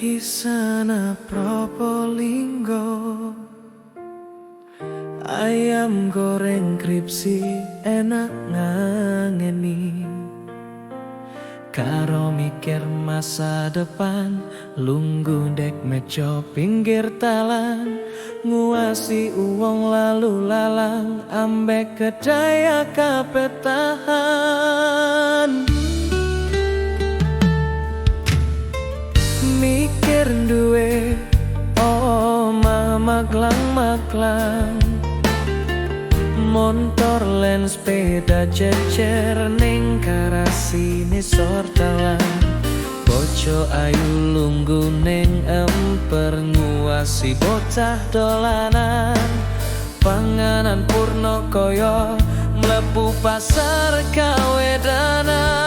Hisana Probolinggo Ayam goreng kripsi enak ngangeni. Karo mikir masa depan Lunggu dek meja pinggir talan. Nguasi uang lalu lalang Ambek kedaya kapetahan Mikir duwe Oh mama maglang maglang Motor len sepeda cecer ning karasine sortalan. Bojo ayu lunggu ning emper nguasi bocah dolanan. Panganan purno koyo mlebu pasar kawedanan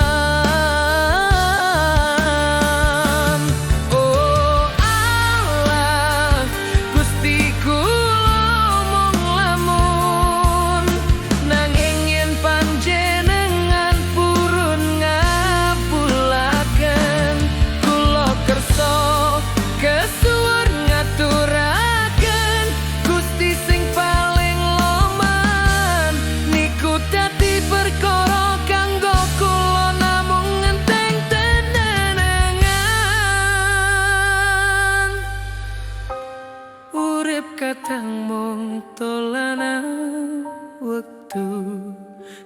kadang mung dolanan wektu.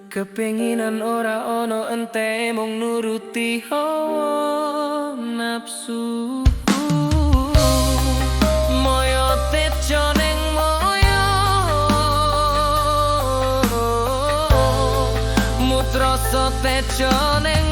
Kepenginan ora ono ente mung nuruti hawa nafsu moyo Mutroso tejo ning